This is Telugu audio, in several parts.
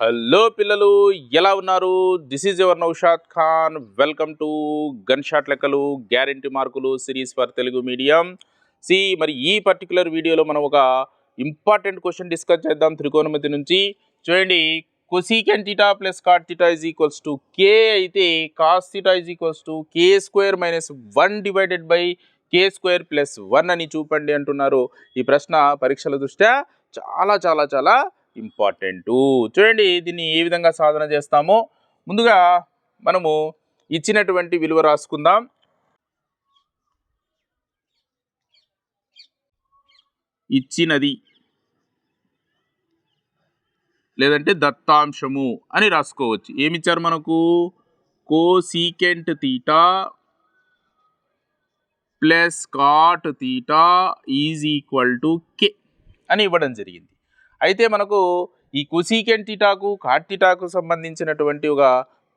హలో పిల్లలు ఎలా ఉన్నారు? This is your Naushad Khan welcome to gun shot లెక్కలు గ్యారెంటీ మార్కులు సిరీస్ ఫర్ తెలుగు మీడియం. సి మరి ఈ పర్టికులర్ వీడియోలో మనం ఒక ఇంపార్టెంట్ క్వశ్చన్ డిస్కస్ చేద్దాం త్రికోణమితి నుంచి. చూడండి cosec theta plus cot theta is equals to K అయితే cos theta is equals to K square minus one divided by K square plus one అని చూపండి అంటున్నారు. ఈ ప్రశ్న పరీక్షల దృష్ట్యా చాలా చాలా చాలా ఇంపార్టెంట్. చూడండి దీన్ని ఏ విధంగా సాధన చేస్తామో. ముందుగా మనము ఇచ్చినటువంటి విలువ రాసుకుందాం. ఇచ్చినది లేదంటే దత్తాంశము అని రాసుకోవచ్చు. ఏమిచ్చారు మనకు? Cosecant theta plus cot theta is equal to K అని ఇవ్వడం జరిగింది. అయితే మనకు ఈ కుసీకెన్ థీటాకు కాట్ సంబంధించినటువంటి ఒక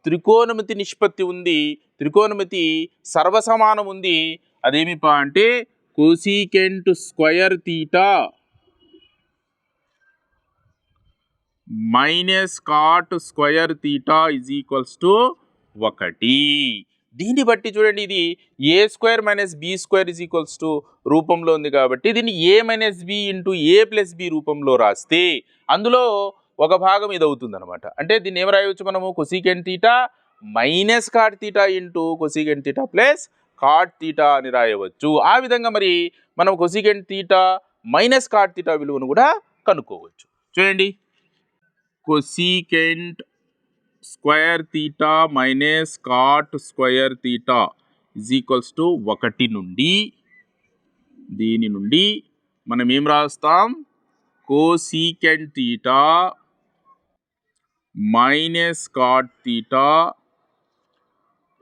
త్రికోణమితి నిష్పత్తి ఉంది. త్రికోణమితి సర్వసమానం ఉంది. అదేమిపా అంటే cosecant square theta minus cot square theta is equals to ఒకటి. దీన్ని బట్టి చూడండి ఇది A square minus B square is equals to రూపంలో ఉంది కాబట్టి దీన్ని A minus B into A plus B రూపంలో రాస్తే అందులో ఒక భాగం ఇది అవుతుంది అనమాట అంటే దీన్ని ఏం రాయవచ్చు మనము? Cosec theta minus cot theta into cosec theta plus cot theta అని రాయవచ్చు. ఆ విధంగా మరి మనం cosec theta minus cot theta విలువను కూడా కనుక్కోవచ్చు. చూడండి. Cosecant square theta minus cot square theta is equals to ఒకటి నుండి దీని నుండి మనం ఏం రాస్తాం? Cosecant theta minus cot theta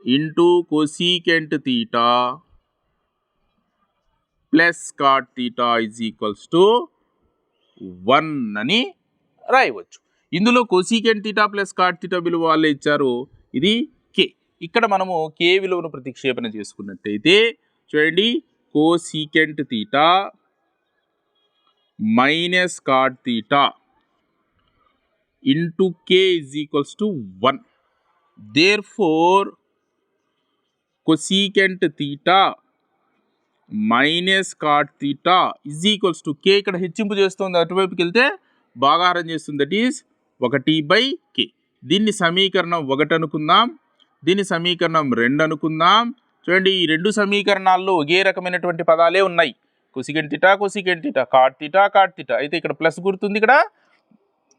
into cosecant theta plus cot theta is equals to one అని రాయవచ్చు. ఇందులో cosecant theta plus cot theta విలువ వాళ్ళే ఇచ్చారు. ఇది కే ఇక్కడ మనము కే విలువను ప్రతిక్షేపణ చేసుకున్నట్టయితే చూడండి cosecant theta minus cot theta into k is equals to one therefore cosecant theta minus cot theta is equals to k ఇక్కడ హెచ్చింపు చేస్తుంది అటువైపుకి వెళ్తే భాగాహారం చేస్తుంది దట్ ఈస్ ఒకటి బై కే. దీన్ని సమీకరణం ఒకటి అనుకుందాం. దీని సమీకరణం రెండు అనుకుందాం. చూడండి ఈ రెండు సమీకరణాల్లో ఒకే రకమైనటువంటి పదాలే ఉన్నాయి. Cosec theta cosec theta cot theta cot theta. అయితే ఇక్కడ ప్లస్ గుర్తుంది ఇక్కడ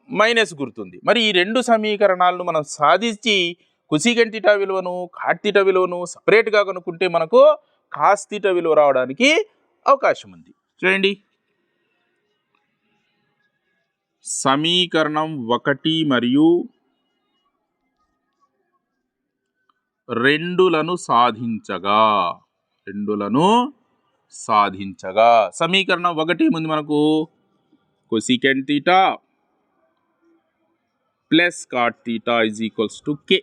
మైనస్ గుర్తుంది. మరి ఈ రెండు సమీకరణాలను మనం సాధించి కొసికెన్ తిటా విలువను కాట్ తిటా విలువను సపరేట్గా కనుక్కుంటే మనకు కాస్తిట విలువ రావడానికి అవకాశం ఉంది. చూడండి. సమీకరణం ఒకటి మరియు రెండులను సాధించగా రెండులను సాధించగా. సమీకరణం ఒకటి ముందు మనకు cosec theta plus cot theta is equals to K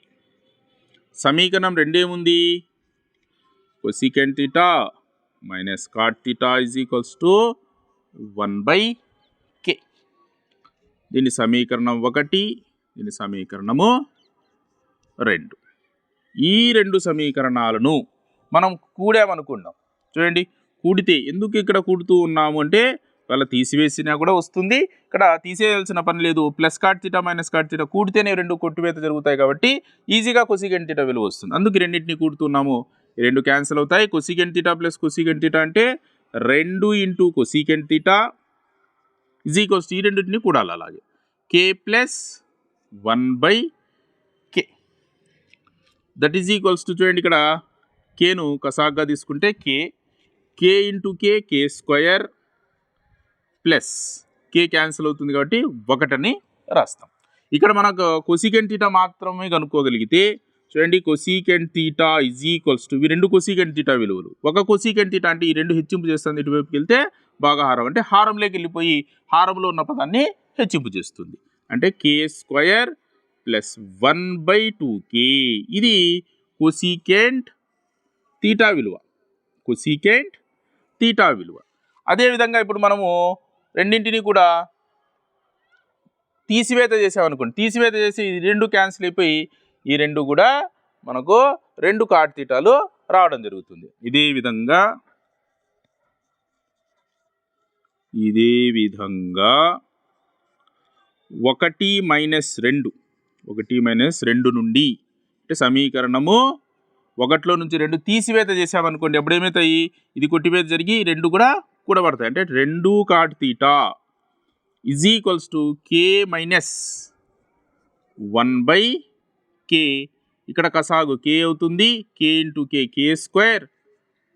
సమీకరణం రెండేముంది cosec theta minus cot theta is equals to one by దీని సమీకరణం ఒకటి దీని సమీకరణము రెండు. ఈ రెండు సమీకరణాలను మనం కూడామనుకున్నాం. చూడండి కూడితే ఎందుకు ఇక్కడ కూడుతూ ఉన్నాము అంటే వాళ్ళ తీసివేసినా కూడా వస్తుంది. ఇక్కడ తీసేయాల్సిన పని లేదు. Plus cot theta minus cot theta కూడితేనే రెండు కొట్టువేత జరుగుతాయి కాబట్టి ఈజీగా కొసిగెన్ తీటా విలువ వస్తుంది. అందుకు రెండింటిని కూడుతున్నాము. రెండు క్యాన్సిల్ అవుతాయి. కొసిగెన్ ప్లస్ కొసిగెన్ అంటే రెండు ఇంటూ కొసికెన్ ఇజ్ ఈక్వల్స్ ఈ రెండింటిని కూడాలి అలాగే. K plus one by K that is equals to చూడండి ఇక్కడ కేను కసాగ్గా తీసుకుంటే K K into K K square plus K cancel అవుతుంది కాబట్టి ఒకటని రాస్తాం. ఇక్కడ మనకు కొసికెన్ తీటా మాత్రమే కనుక్కోగలిగితే చూడండి cosec theta is equals to ఇవి రెండు కొసీకెన్ తీటా విలువలు. ఒక కొసీకెన్ తీటా అంటే ఈ రెండు హెచ్చింపు చేస్తుంది ఇటువైపుకి వెళ్తే బాగా హారం అంటే హారంలోకి వెళ్ళిపోయి హారంలో ఉన్న పదాన్ని హెచ్చింపు చేస్తుంది. అంటే K square plus one by two K ఇది కొసీకెంట్ తీటా విలువ. కొసీకెంట్ తీటా విలువ. అదేవిధంగా ఇప్పుడు మనము రెండింటిని కూడా తీసివేత చేసామనుకోండి. తీసివేత చేసి రెండు క్యాన్సిల్ అయిపోయి ఈ రెండు కూడా మనకు రెండు కాట్ తీటాలు రావడం జరుగుతుంది. ఇదే విధంగా ఇదే విధంగా ఒకటి మైనస్ రెండు. ఒకటి మైనస్ రెండు నుండి అంటే సమీకరణము ఒకటిలో నుంచి రెండు తీసివేత చేసామనుకోండి ఎప్పుడేమవుతాయి ఇది కొట్టివేత జరిగి రెండు కూడా కూడబడతాయి. అంటే రెండు cot theta is equals to K minus one by K ఇక్కడ కసాగు కే అవుతుంది. K into K K square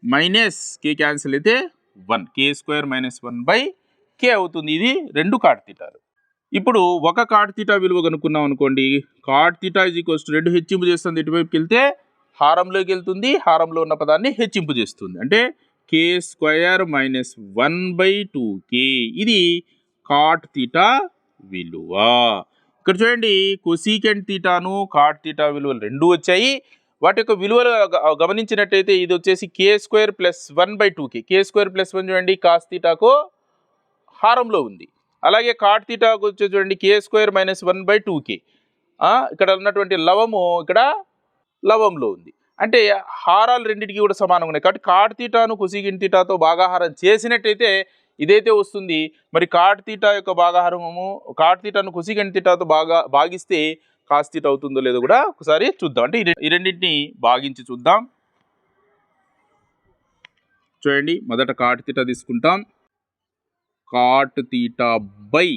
minus K cancel అయితే one K square minus one by K అవుతుంది. ఇది రెండు కాట్ తీటాలు ఇప్పుడు ఒక కాట్ తీటా విలువ కనుక్కున్నాం అనుకోండి. Cot theta is equals to రెండు హెచ్చింపు చేస్తుంది. ఇటువైపుకి వెళ్తే హారంలోకి వెళ్తుంది. హారంలో ఉన్న పదాన్ని హెచ్చింపు చేస్తుంది. అంటే K square minus one by two K ఇది కాట్ తీటా విలువ. ఇక్కడ చూడండి. కొసీకెంట్ తీటాను కాట్ తీటా విలువలు రెండు వచ్చాయి. వాటి యొక్క విలువలు గమనించినట్టయితే ఇది వచ్చేసి K square plus one by two K K square plus one చూడండి కాస్ తీటాకు హారంలో ఉంది. అలాగే కాట్ తీటాకు వచ్చే చూడండి K square minus one by two K ఇక్కడ ఉన్నటువంటి లవము ఇక్కడ లవంలో ఉంది. అంటే హారాలు రెండింటికి కూడా సమానంగా ఉన్నాయి. కాబట్టి కాట్ తీటాను కుసిగిన్ తీటాతో భాగాహారం చేసినట్టయితే ఇదైతే వస్తుంది. మరి కాట్ తీటా యొక్క భాగాహారము కాట్ తీటాను కుసిగన్ తీటాతో బాగా భాగిస్తే కాస్ తీటా అవుతుందో లేదో కూడా ఒకసారి చూద్దాం. అంటే ఈ రెండింటిని భాగించి చూద్దాం. చూడండి మొదట కాట్ తీట తీసుకుంటాం. Cot theta by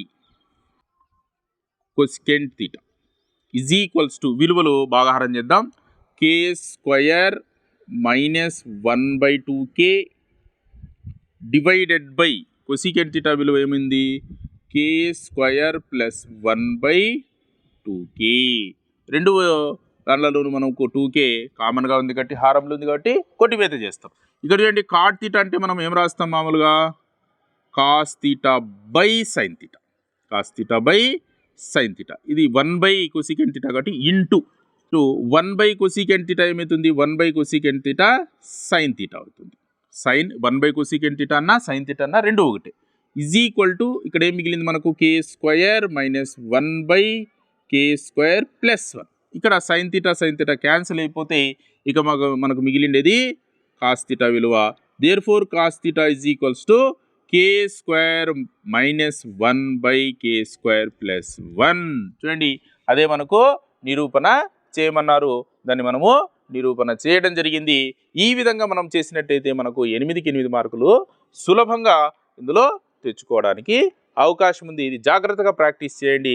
cosecant theta is equals to విలువలు భాగాహారం చేద్దాం. K square minus one by two K divided by cosecant theta విలువ ఏమైంది? K square plus one by two K. రెండు దాంట్లోనూ మనం ఒక టూకే కామన్గా ఉంది కాబట్టి హారంలో ఉంది కాబట్టి కొట్టివేత చేస్తాం. ఇక్కడ చూడండి కాట్ తీట అంటే మనం ఏం రాస్తాం మామూలుగా? Cos theta by sin theta cos theta by sin theta ఇది వన్ బై కొసికెంట్ తీట కాబట్టి into to one by cosecant theta ఏమవుతుంది one by cosecant theta sine theta అవుతుంది. Sine one by cosecant theta అన్న సైన్ తీట అన్న రెండు ఒకటే. ఈజ్ ఈక్వల్ టు ఇక్కడ ఏం మిగిలింది మనకు? K square minus one by k square plus one. ఇక్కడ sine theta sine theta cancel అయిపోతే ఇక మాకు మనకు మిగిలిండేది కాస్ తీటా విలువ. Therefore cos theta is equals to k square minus one by k square plus one. చూడండి అదే మనకు నిరూపణ చేయమన్నారు. దాన్ని మనము నిరూపణ చేయడం జరిగింది. ఈ విధంగా మనం చేసినట్టయితే మనకు ఎనిమిదికి ఎనిమిది మార్కులు సులభంగా ఇందులో తెచ్చుకోవడానికి అవకాశం ఉంది. ఇది జాగ్రత్తగా ప్రాక్టీస్ చేయండి.